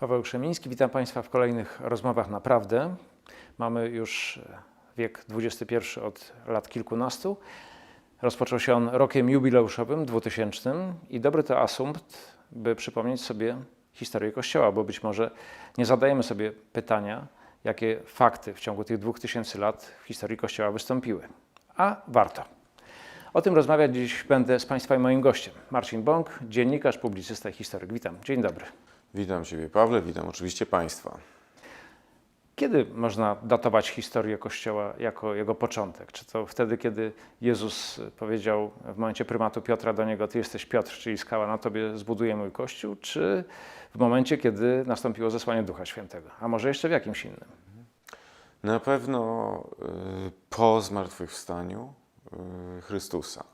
Paweł Krzemiński, witam Państwa w kolejnych rozmowach naprawdę. Mamy już wiek XXI od lat kilkunastu. Rozpoczął się on rokiem jubileuszowym 2000 i dobry to asumpt, by przypomnieć sobie historię Kościoła, bo być może nie zadajemy sobie pytania, jakie fakty w ciągu tych 2000 lat w historii Kościoła wystąpiły. A warto. O tym rozmawiać dziś będę z Państwa i moim gościem. Marcin Bąk, dziennikarz, publicysta i historyk. Witam. Dzień dobry. Witam Ciebie, Pawle, witam oczywiście Państwa. Kiedy można datować historię Kościoła jako jego początek? Czy to wtedy, kiedy Jezus powiedział w momencie prymatu Piotra do niego: Ty jesteś Piotr, czyli skała, na tobie zbuduję mój kościół? Czy w momencie, kiedy nastąpiło zesłanie Ducha Świętego? A może jeszcze w jakimś innym? Na pewno y, po zmartwychwstaniu Chrystusa.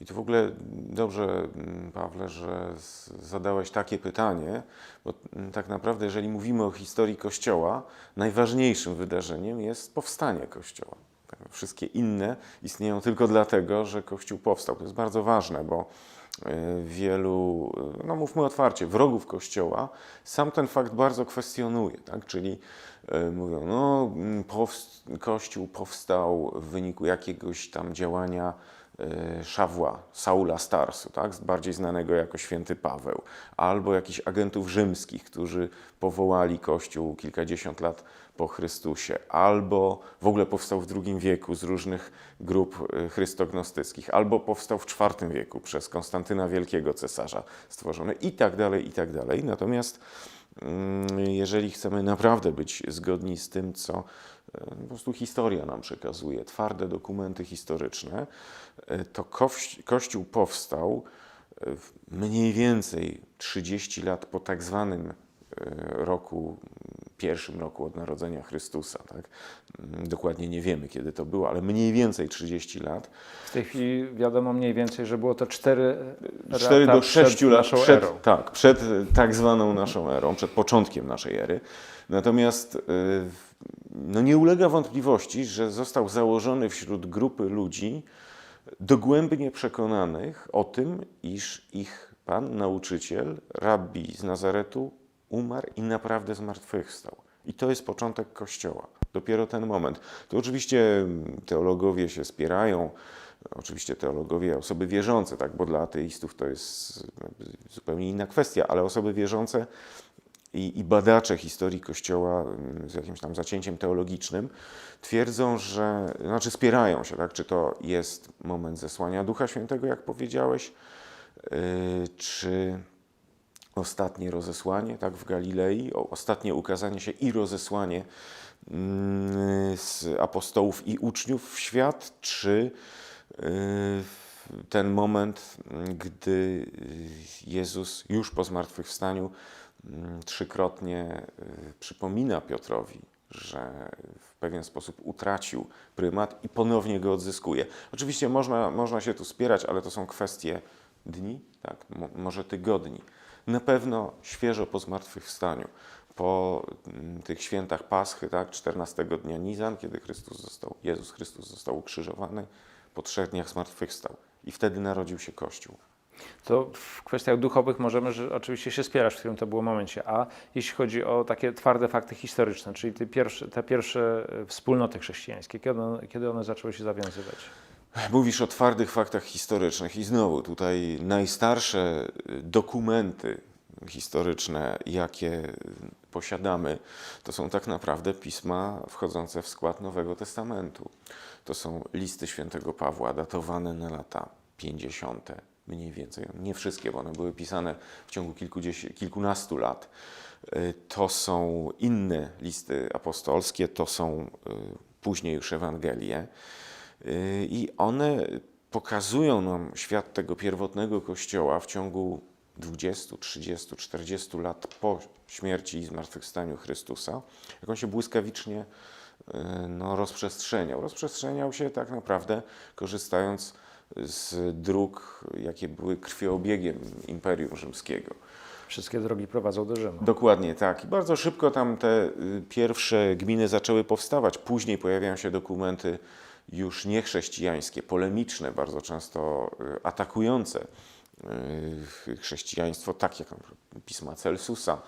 I tu w ogóle dobrze, mm, Pawle, że zadałeś takie pytanie, bo mm, tak naprawdę, jeżeli mówimy o historii Kościoła, najważniejszym wydarzeniem jest powstanie Kościoła. Tak, Wszystkie inne istnieją tylko dlatego, że Kościół powstał. To jest bardzo ważne, bo y, wielu, y, no mówmy otwarcie, wrogów Kościoła sam ten fakt bardzo kwestionuje, tak? czyli y, mówią, no mm, powst- Kościół powstał w wyniku jakiegoś tam działania Szawła, Saula Starsu, tak? bardziej znanego jako święty Paweł, albo jakichś agentów rzymskich, którzy powołali Kościół kilkadziesiąt lat po Chrystusie, albo w ogóle powstał w II wieku z różnych grup y, chrystognostyckich, albo powstał w IV wieku przez Konstantyna Wielkiego cesarza stworzony i tak dalej, i tak dalej. Natomiast mm, jeżeli chcemy naprawdę być zgodni z tym, co e, po prostu historia nam przekazuje, twarde dokumenty historyczne, e, to koś- Kościół powstał e, mniej więcej 30 lat po tak zwanym e, roku, pierwszym roku od narodzenia Chrystusa. Tak? Mm, Dokładnie nie wiemy, kiedy to było, ale mniej więcej 30 lat. W tej chwili wiadomo mniej więcej, że było to 4, 4 do 6 lat przed, erą. tak, przed tak zwaną naszą erą, przed początkiem naszej ery. Natomiast no nie ulega wątpliwości, że został założony wśród grupy ludzi dogłębnie przekonanych o tym, iż ich Pan, nauczyciel, rabbi z Nazaretu umarł i naprawdę zmartwychwstał. I to jest początek Kościoła. Dopiero ten moment. To oczywiście teologowie się spierają, oczywiście teologowie, osoby wierzące, tak, bo dla ateistów to jest zupełnie inna kwestia, ale osoby wierzące i, i badacze historii Kościoła mm, z jakimś tam zacięciem teologicznym twierdzą, że, znaczy spierają się, tak, czy to jest moment zesłania Ducha Świętego, jak powiedziałeś, yy, czy ostatnie rozesłanie, tak, w Galilei, ostatnie ukazanie się i rozesłanie mm, z apostołów i uczniów w świat, czy yy, ten moment, mm, gdy y, Jezus już po zmartwychwstaniu trzykrotnie y, przypomina Piotrowi, że w pewien sposób utracił prymat i ponownie go odzyskuje. Oczywiście można, można się tu spierać, ale to są kwestie dni, tak, mo- może tygodni. Na pewno świeżo po zmartwychwstaniu, po mm, tych świętach Paschy, tak, 14 dnia Nizan, kiedy Chrystus został, Jezus Chrystus został ukrzyżowany, po trzech dniach zmartwychwstał i wtedy narodził się Kościół. To w kwestiach duchowych możemy że oczywiście się spierać, w którym to było momencie. A jeśli chodzi o takie twarde fakty historyczne, czyli te pierwsze, te pierwsze e, wspólnoty chrześcijańskie, kiedy one, kiedy one zaczęły się zawiązywać? Mówisz o twardych faktach historycznych i znowu tutaj najstarsze y, dokumenty historyczne, jakie posiadamy, to są tak naprawdę pisma wchodzące w skład Nowego Testamentu. To są listy świętego Pawła, datowane na lata 50. mniej więcej. Nie wszystkie, bo one były pisane w ciągu kilkunastu lat. Y, To są inne listy apostolskie, to są y, później już Ewangelie. Y, I one pokazują nam świat tego pierwotnego kościoła w ciągu 20, 30, 40 lat po śmierci i zmartwychwstaniu Chrystusa, jak on się błyskawicznie no, rozprzestrzeniał. Rozprzestrzeniał się tak naprawdę korzystając z dróg, jakie były krwioobiegiem Imperium Rzymskiego. Wszystkie drogi prowadzą do Rzymu. Dokładnie tak. I bardzo szybko tam te y, pierwsze gminy zaczęły powstawać. Później pojawiają się dokumenty już niechrześcijańskie, polemiczne, bardzo często y, atakujące y, chrześcijaństwo, takie jak pisma Celsusa.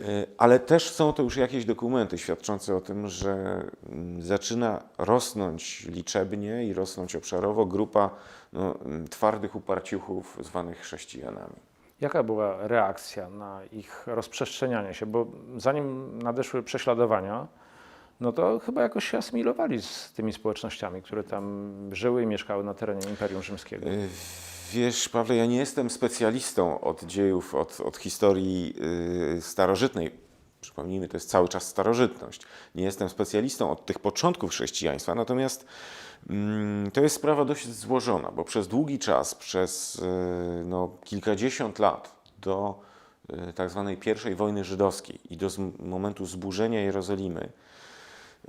Y, Ale też są to już jakieś dokumenty świadczące o tym, że mm, zaczyna rosnąć liczebnie i rosnąć obszarowo grupa no, mm, twardych uparciuchów zwanych chrześcijanami. Jaka była reakcja na ich rozprzestrzenianie się? Bo zanim nadeszły prześladowania, no to chyba jakoś się asymilowali z tymi społecznościami, które tam żyły i mieszkały na terenie Imperium Rzymskiego. Wiesz, Pawle, ja nie jestem specjalistą od dziejów, od, od historii y, starożytnej. Przypomnijmy, to jest cały czas starożytność. Nie jestem specjalistą od tych początków chrześcijaństwa, natomiast mm, to jest sprawa dość złożona, bo przez długi czas, przez y, no, kilkadziesiąt lat do y, tak zwanej pierwszej wojny żydowskiej i do z- momentu zburzenia Jerozolimy,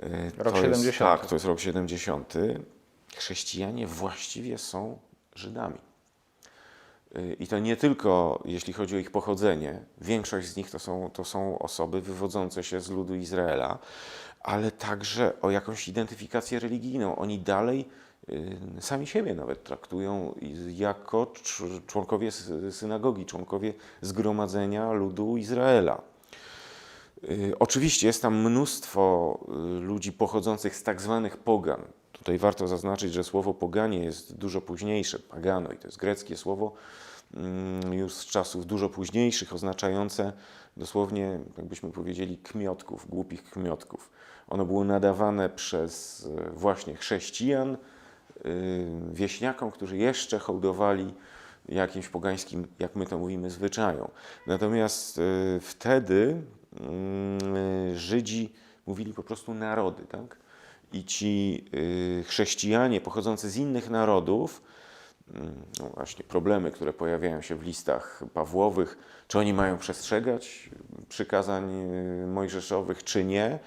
y, Rok to jest, 70. Tak, to jest rok 70. Chrześcijanie właściwie są Żydami. Y, I to nie tylko jeśli chodzi o ich pochodzenie, większość z nich to są, to są osoby wywodzące się z ludu Izraela, ale także o jakąś identyfikację religijną. Oni dalej y, sami siebie nawet traktują jako cz- członkowie synagogi, członkowie zgromadzenia ludu Izraela. Y, Oczywiście jest tam mnóstwo y, ludzi pochodzących z tak zwanych pogan. Tutaj warto zaznaczyć, że słowo poganie jest dużo późniejsze, pagano, i to jest greckie słowo mm, już z czasów dużo późniejszych, oznaczające dosłownie, jakbyśmy powiedzieli, kmiotków, głupich kmiotków. Ono było nadawane przez y, właśnie chrześcijan, wieśniakom, którzy jeszcze hołdowali jakimś pogańskim, jak my to mówimy, zwyczajom. Natomiast wtedy Żydzi mówili po prostu narody, tak? I ci y, chrześcijanie pochodzący z innych narodów, mm, no właśnie problemy, które pojawiają się w listach Pawłowych, czy oni mają przestrzegać przykazań y, mojżeszowych, czy nie,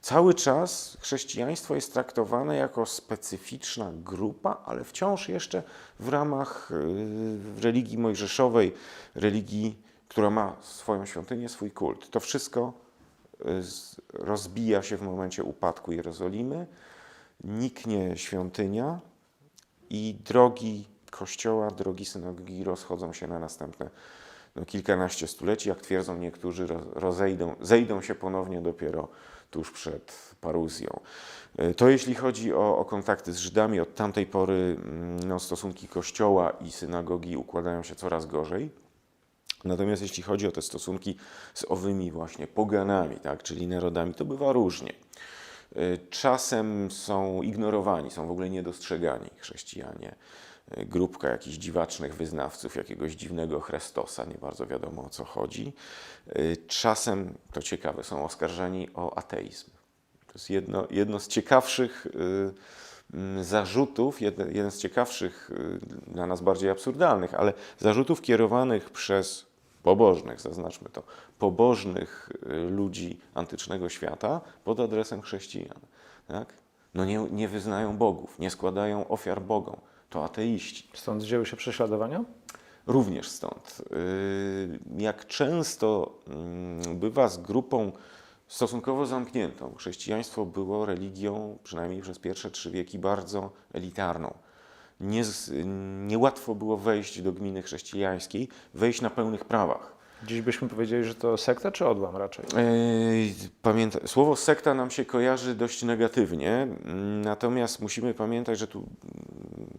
Cały czas chrześcijaństwo jest traktowane jako specyficzna grupa, ale wciąż jeszcze w ramach religii mojżeszowej, religii, która ma swoją świątynię, swój kult. To wszystko y, rozbija się w momencie upadku Jerozolimy, niknie świątynia i drogi kościoła, drogi synagogi rozchodzą się na następne no, kilkanaście stuleci. Jak twierdzą niektórzy, ro- rozejdą, zejdą się ponownie dopiero tuż przed paruzją. Y, To jeśli chodzi o, o kontakty z Żydami, od tamtej pory mm, no, stosunki kościoła i synagogi układają się coraz gorzej. Natomiast jeśli chodzi o te stosunki z owymi właśnie poganami, tak, czyli narodami, to bywa różnie. Y, Czasem są ignorowani, są w ogóle niedostrzegani chrześcijanie. Y, Grupka jakichś dziwacznych wyznawców, jakiegoś dziwnego Chrystosa, nie bardzo wiadomo o co chodzi. Y, Czasem, to ciekawe, są oskarżani o ateizm. To jest jedno, jedno z ciekawszych mm, zarzutów, jeden, jeden z ciekawszych, dla nas bardziej absurdalnych, ale zarzutów kierowanych przez pobożnych, zaznaczmy to, pobożnych y, ludzi antycznego świata pod adresem chrześcijan. Tak? No nie, nie wyznają bogów, nie składają ofiar bogom. To ateiści. Stąd wzięły się prześladowania? Również stąd. Y, Jak często mm, bywa z grupą stosunkowo zamkniętą, chrześcijaństwo było religią, przynajmniej przez pierwsze trzy wieki, bardzo elitarną. Nie, niełatwo było wejść do gminy chrześcijańskiej, wejść na pełnych prawach. Dziś byśmy powiedzieli, że to sekta czy odłam raczej? Ej, Pamięta, słowo sekta nam się kojarzy dość negatywnie, natomiast musimy pamiętać, że tu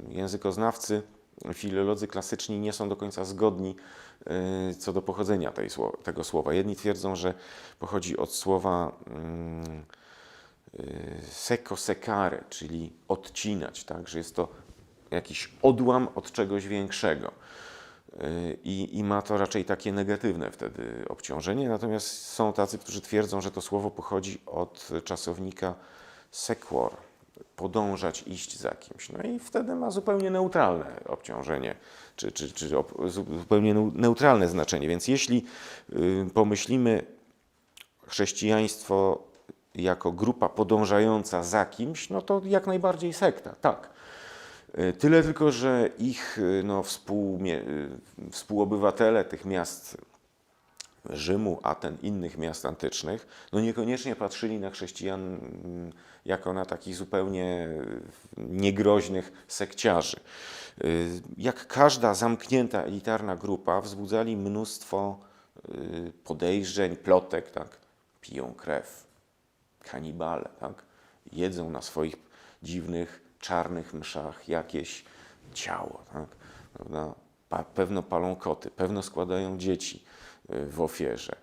językoznawcy, filolodzy klasyczni nie są do końca zgodni y, co do pochodzenia tej, tego słowa. Jedni twierdzą, że pochodzi od słowa mm, y, seko sekare, czyli odcinać, tak? że jest to jakiś odłam od czegoś większego. Y, I, I ma to raczej takie negatywne wtedy obciążenie. Natomiast są tacy, którzy twierdzą, że to słowo pochodzi od czasownika sequor, podążać, iść za kimś. No i wtedy ma zupełnie neutralne obciążenie, czy, czy, czy zupełnie neu- neutralne znaczenie. Więc jeśli y, pomyślimy chrześcijaństwo jako grupa podążająca za kimś, no to jak najbardziej sekta, tak. Y, Tyle tylko, że ich y, no, y, współobywatele tych miast Rzymu, Aten, innych miast antycznych, no niekoniecznie patrzyli na chrześcijan mm, jako na takich zupełnie niegroźnych sekciarzy. Jak każda zamknięta, elitarna grupa, wzbudzali mnóstwo podejrzeń, plotek, tak? Piją krew, kanibale, tak? Jedzą na swoich dziwnych, czarnych mszach jakieś ciało, tak? Prawda? Pa, pewno palą koty, pewno składają dzieci y, w ofierze.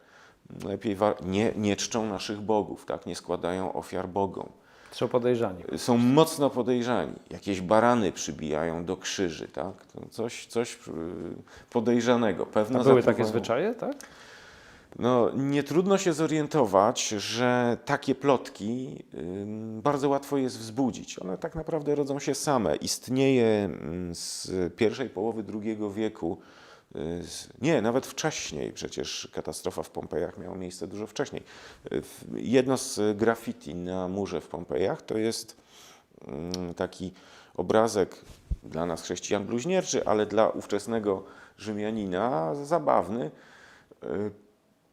Lepiej nie, nie czczą naszych bogów, tak? Nie składają ofiar bogom Są podejrzani. są mocno podejrzani. Jakieś barany przybijają do krzyży, tak? To coś, coś y, podejrzanego. Pewno A były takie zapływają- zwyczaje, tak? No, nie trudno się zorientować, że takie plotki bardzo łatwo jest wzbudzić. One tak naprawdę rodzą się same. Istnieje z pierwszej połowy II wieku, y, nie, nawet wcześniej, przecież katastrofa w Pompejach miała miejsce dużo wcześniej. Jedno z graffiti na murze w Pompejach to jest taki obrazek dla nas chrześcijan bluźnierczy, ale dla ówczesnego Rzymianina zabawny, y,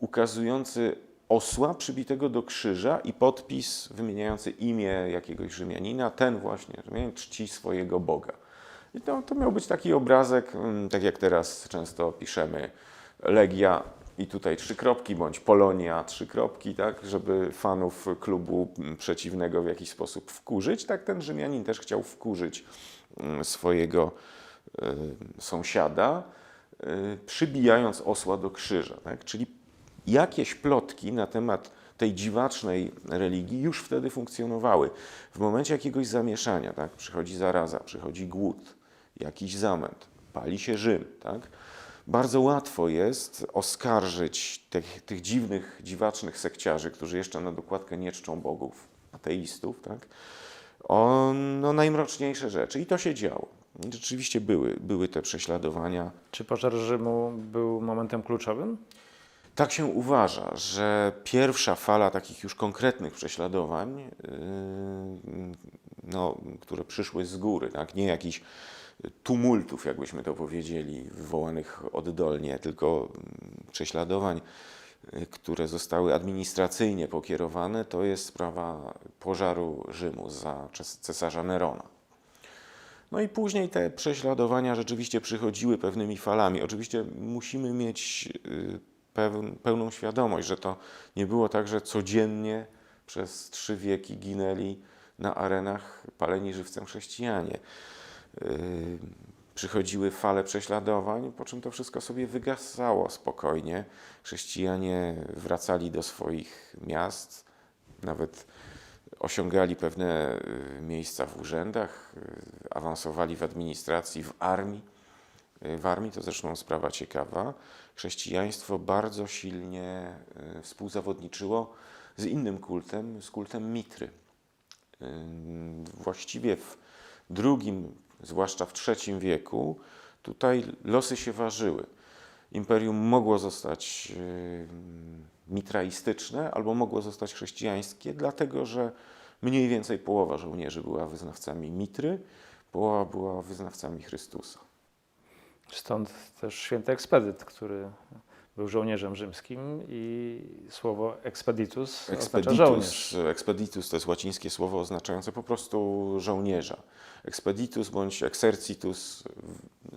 ukazujący osła przybitego do krzyża i podpis wymieniający imię jakiegoś Rzymianina. Ten właśnie Rzymianin czci swojego Boga. I to, to miał być taki obrazek, mm, tak jak teraz często piszemy, Legia i tutaj trzy kropki, bądź Polonia, trzy kropki, tak, żeby fanów klubu mm, przeciwnego w jakiś sposób wkurzyć. Tak ten Rzymianin też chciał wkurzyć mm, swojego y, sąsiada, y, przybijając osła do krzyża. Tak? Czyli jakieś plotki na temat tej dziwacznej religii już wtedy funkcjonowały. W momencie jakiegoś zamieszania, tak? przychodzi zaraza, przychodzi głód, jakiś zamęt, pali się Rzym, tak? bardzo łatwo jest oskarżyć tych, tych dziwnych, dziwacznych sekciarzy, którzy jeszcze na dokładkę nie czczą bogów, ateistów, tak? o no, najmroczniejsze rzeczy. I to się działo. Rzeczywiście były, były te prześladowania. Czy pożar Rzymu był momentem kluczowym? Tak się uważa, że pierwsza fala takich już konkretnych prześladowań, yy, no, które przyszły z góry, tak? nie jakichś tumultów, jakbyśmy to powiedzieli, wywołanych oddolnie, tylko prześladowań, yy, które zostały administracyjnie pokierowane, to jest sprawa pożaru Rzymu za cesarza Nerona. No i później te prześladowania rzeczywiście przychodziły pewnymi falami. Oczywiście musimy mieć y, pełną świadomość, że to nie było tak, że codziennie przez trzy wieki ginęli na arenach paleni żywcem chrześcijanie. Y, Przychodziły fale prześladowań, po czym to wszystko sobie wygasało spokojnie. Chrześcijanie wracali do swoich miast, nawet osiągali pewne y, miejsca w urzędach, y, awansowali w administracji, w armii. Y, W armii to zresztą sprawa ciekawa. Chrześcijaństwo bardzo silnie y, współzawodniczyło z innym kultem, z kultem Mitry. Y, Właściwie w drugim, zwłaszcza w trzecim wieku, tutaj losy się ważyły. Imperium mogło zostać mitraistyczne albo mogło zostać chrześcijańskie, dlatego że mniej więcej połowa żołnierzy była wyznawcami Mitry, połowa była wyznawcami Chrystusa. Stąd też święty ekspedyt, który był żołnierzem rzymskim i słowo expeditus, oznacza żołnierz. Expeditus, expeditus to jest łacińskie słowo oznaczające po prostu żołnierza. Expeditus bądź exercitus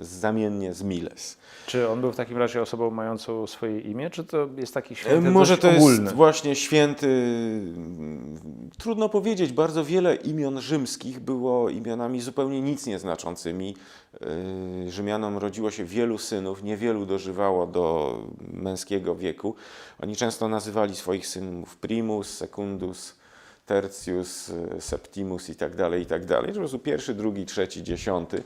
zamiennie z miles. Czy on był w takim razie osobą mającą swoje imię, czy to jest taki święty E, Może to ogólny? jest właśnie święty. mm, Trudno powiedzieć, bardzo wiele imion rzymskich było imionami zupełnie nic nieznaczącymi. Yy, Rzymianom rodziło się wielu synów, niewielu dożywało do męskiego wieku. Oni często nazywali swoich synów primus, secundus, tertius, y, septimus i tak dalej, i tak dalej. Po prostu pierwszy, drugi, trzeci, dziesiąty.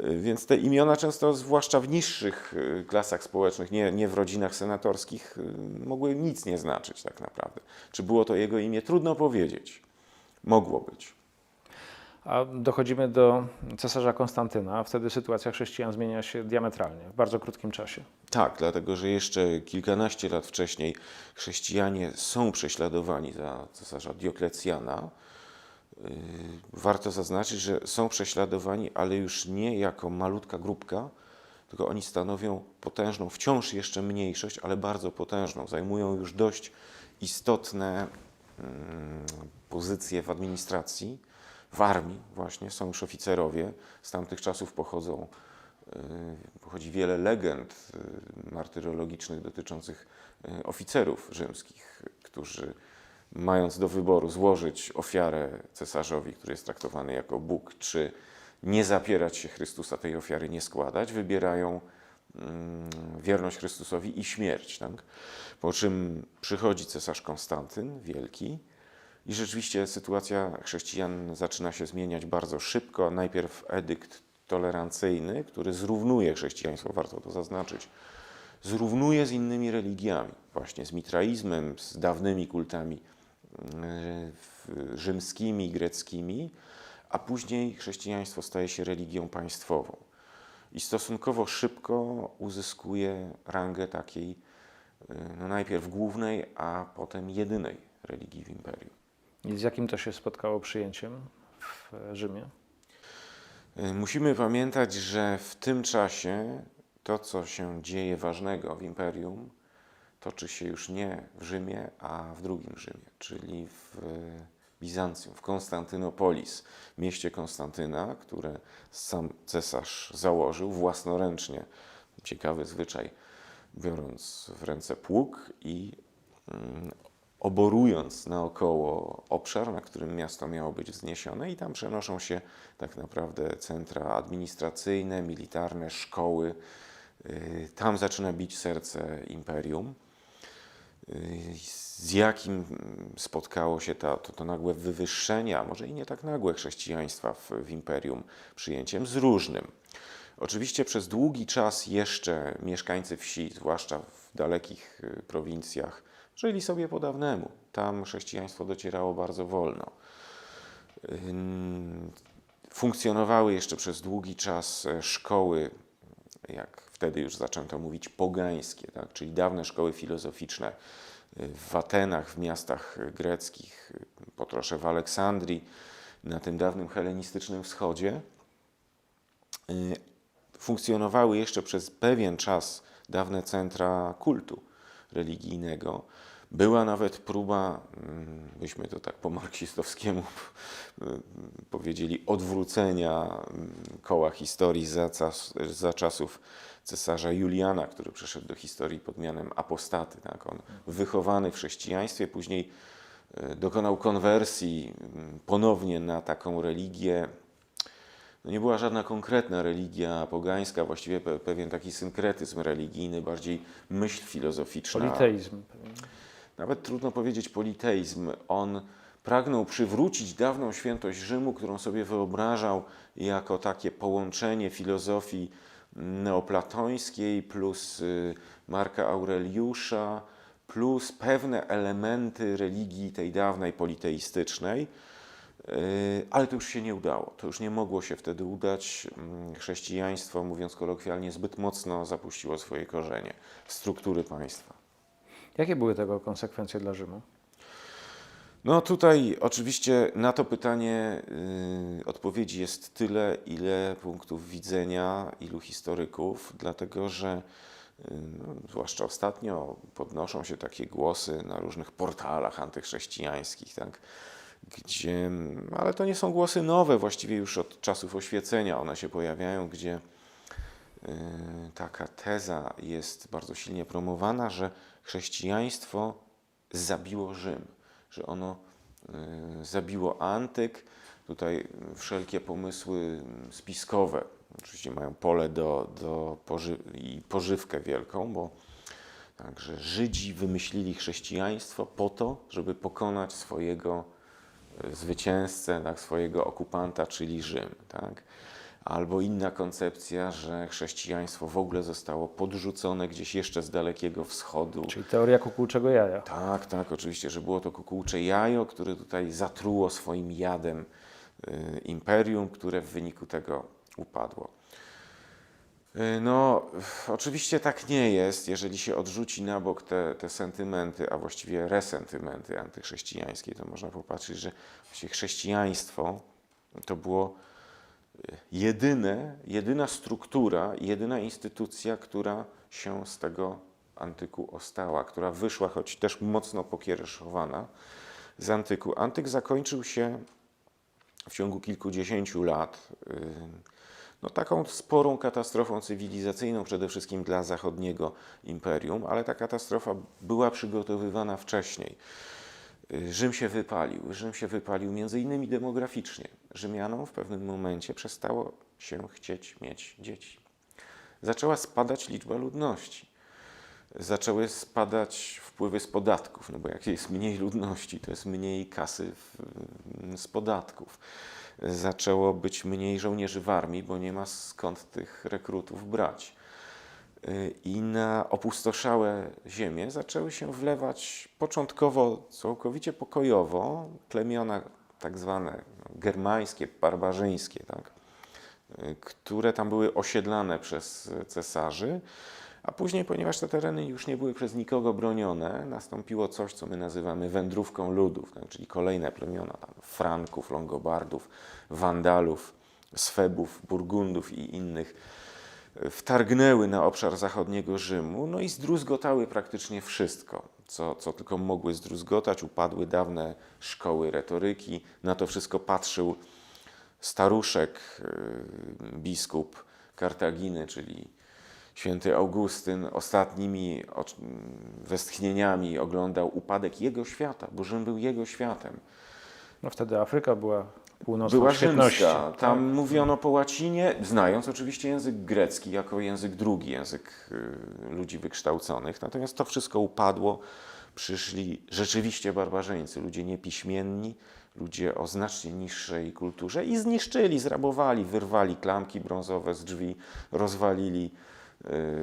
Y, Więc te imiona często, zwłaszcza w niższych y, klasach społecznych, nie, nie w rodzinach senatorskich, y, mogły nic nie znaczyć tak naprawdę. Czy było to jego imię? Trudno powiedzieć. Mogło być. A dochodzimy do cesarza Konstantyna. Wtedy sytuacja chrześcijan zmienia się diametralnie, w bardzo krótkim czasie. Tak, dlatego że jeszcze kilkanaście lat wcześniej chrześcijanie są prześladowani za cesarza Dioklecjana. Yy, Warto zaznaczyć, że są prześladowani, ale już nie jako malutka grupka, tylko oni stanowią potężną, wciąż jeszcze mniejszość, ale bardzo potężną. Zajmują już dość istotne mm, pozycje w administracji, w armii właśnie, są już oficerowie, z tamtych czasów pochodzą y, pochodzi wiele legend y, martyrologicznych dotyczących y, oficerów rzymskich, którzy mając do wyboru złożyć ofiarę cesarzowi, który jest traktowany jako Bóg, czy nie zapierać się Chrystusa, tej ofiary nie składać, wybierają mm, wierność Chrystusowi i śmierć. Tak? Po czym przychodzi cesarz Konstantyn Wielki i rzeczywiście sytuacja chrześcijan zaczyna się zmieniać bardzo szybko. Najpierw edykt tolerancyjny, który zrównuje chrześcijaństwo, warto to zaznaczyć, zrównuje z innymi religiami, właśnie z mitraizmem, z dawnymi kultami rzymskimi, greckimi, a później chrześcijaństwo staje się religią państwową i stosunkowo szybko uzyskuje rangę takiej e, no najpierw głównej, a potem jedynej religii w imperium. I z jakim to się spotkało przyjęciem w Rzymie? Y, Musimy pamiętać, że w tym czasie to, co się dzieje ważnego w imperium, toczy się już nie w Rzymie, a w drugim Rzymie, czyli w Bizancjum, w Konstantynopolis, mieście Konstantyna, które sam cesarz założył własnoręcznie. Ciekawy zwyczaj, biorąc w ręce pług i mm, oborując naokoło obszar, na którym miasto miało być wzniesione, i tam przenoszą się tak naprawdę centra administracyjne, militarne, szkoły. Y, Tam zaczyna bić serce imperium. Z jakim spotkało się ta, to, to nagłe wywyższenie, a może i nie tak nagłe chrześcijaństwa w, w imperium przyjęciem? Z różnym. Oczywiście przez długi czas jeszcze mieszkańcy wsi, zwłaszcza w dalekich y, prowincjach, żyli sobie po dawnemu. Tam chrześcijaństwo docierało bardzo wolno. Funkcjonowały jeszcze przez długi czas e, szkoły, jak wtedy już zaczęto mówić, pogańskie, tak? czyli dawne szkoły filozoficzne y, w Atenach, w miastach greckich, y, po trosze w Aleksandrii, na tym dawnym helenistycznym wschodzie. Y, Funkcjonowały jeszcze przez pewien czas dawne centra kultu religijnego. Była nawet próba, mm, byśmy to tak po marksistowskiemu mm, powiedzieli, odwrócenia mm, koła historii za, za czasów cesarza Juliana, który przeszedł do historii pod mianem apostaty. Tak? On wychowany w chrześcijaństwie, później e, dokonał konwersji ponownie na taką religię. No nie była żadna konkretna religia pogańska, właściwie pe, pewien taki synkretyzm religijny, bardziej myśl filozoficzna. Politeizm. Nawet trudno powiedzieć politeizm. On pragnął przywrócić dawną świętość Rzymu, którą sobie wyobrażał jako takie połączenie filozofii neoplatońskiej plus y, Marka Aureliusza, plus pewne elementy religii tej dawnej politeistycznej. Y, Ale to już się nie udało. To już nie mogło się wtedy udać. Mm, Chrześcijaństwo, mówiąc kolokwialnie, zbyt mocno zapuściło swoje korzenie struktury państwa. Jakie były tego konsekwencje dla Rzymu? No tutaj oczywiście na to pytanie y, odpowiedzi jest tyle, ile punktów widzenia, ilu historyków, dlatego że y, no, zwłaszcza ostatnio podnoszą się takie głosy na różnych portalach antychrześcijańskich, tak, gdzie, ale to nie są głosy nowe, właściwie już od czasów oświecenia one się pojawiają, gdzie taka teza jest bardzo silnie promowana, że chrześcijaństwo zabiło Rzym, że ono y, zabiło antyk. Tutaj wszelkie pomysły spiskowe oczywiście mają pole do, do poży- i pożywkę wielką, bo także Żydzi wymyślili chrześcijaństwo po to, żeby pokonać swojego y, zwycięzcę, tak, swojego okupanta, czyli Rzym. Tak? Albo inna koncepcja, że chrześcijaństwo w ogóle zostało podrzucone gdzieś jeszcze z dalekiego wschodu. Czyli teoria kukułczego jaja. Tak, tak, oczywiście, że było to kukułcze jajo, które tutaj zatruło swoim jadem y, imperium, które w wyniku tego upadło. Y, No, oczywiście tak nie jest, jeżeli się odrzuci na bok te, te sentymenty, a właściwie resentymenty antychrześcijańskie, to można popatrzeć, że chrześcijaństwo to było jedyne, jedyna struktura, jedyna instytucja, która się z tego antyku ostała, która wyszła, choć też mocno pokiereszowana z antyku. Antyk zakończył się w ciągu kilkudziesięciu lat y, no, taką sporą katastrofą cywilizacyjną, przede wszystkim dla zachodniego imperium, ale ta katastrofa była przygotowywana wcześniej. Y, Rzym się wypalił. Rzym się wypalił między innymi demograficznie. Rzymianom w pewnym momencie przestało się chcieć mieć dzieci. Zaczęła spadać liczba ludności. Zaczęły spadać wpływy z podatków, no bo jak jest mniej ludności, to jest mniej kasy w, z podatków. Zaczęło być mniej żołnierzy w armii, bo nie ma skąd tych rekrutów brać. Y, I na opustoszałe ziemie zaczęły się wlewać początkowo całkowicie pokojowo plemiona tak zwane no, germańskie, barbarzyńskie, tak? y, które tam były osiedlane przez cesarzy, a później, ponieważ te tereny już nie były przez nikogo bronione, nastąpiło coś, co my nazywamy wędrówką ludów, tak? czyli kolejne plemiona tam, Franków, Longobardów, Wandalów, Swebów, Burgundów i innych wtargnęły na obszar zachodniego Rzymu, no i zdruzgotały praktycznie wszystko, co, co tylko mogły zdruzgotać. Upadły dawne szkoły retoryki, na to wszystko patrzył staruszek, yy, biskup Kartaginy, czyli święty Augustyn, ostatnimi westchnieniami oglądał upadek jego świata, bo Rzym był jego światem. No wtedy Afryka była północną Była świetności. rzymska. Tam mówiono po łacinie, znając oczywiście język grecki jako język drugi, język y, ludzi wykształconych. Natomiast to wszystko upadło. Przyszli rzeczywiście barbarzyńcy, ludzie niepiśmienni, ludzie o znacznie niższej kulturze i zniszczyli, zrabowali, wyrwali klamki brązowe z drzwi, rozwalili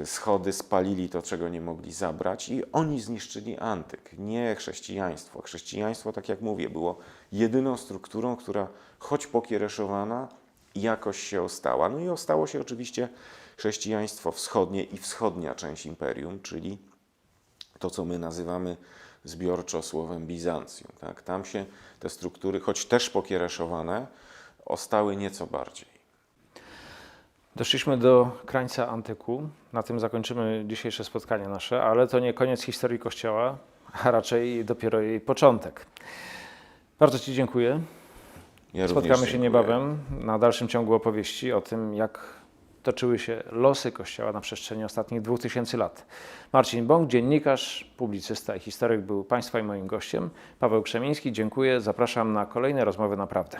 schody, spalili to, czego nie mogli zabrać i oni zniszczyli antyk, nie chrześcijaństwo. Chrześcijaństwo, tak jak mówię, było jedyną strukturą, która choć pokiereszowana, jakoś się ostała. No i ostało się oczywiście chrześcijaństwo wschodnie i wschodnia część imperium, czyli to, co my nazywamy zbiorczo słowem Bizancjum. Tak? Tam się te struktury, choć też pokiereszowane, ostały nieco bardziej. Doszliśmy do krańca antyku. Na tym zakończymy dzisiejsze spotkanie nasze, ale to nie koniec historii Kościoła, a raczej dopiero jej początek. Bardzo Ci dziękuję. Ja Spotkamy się dziękuję. niebawem na dalszym ciągu opowieści o tym, jak toczyły się losy Kościoła na przestrzeni ostatnich 2000 lat. Marcin Bąk, dziennikarz, publicysta i historyk był Państwa i moim gościem. Paweł Krzemiński, dziękuję. Zapraszam na kolejne rozmowy naprawdę.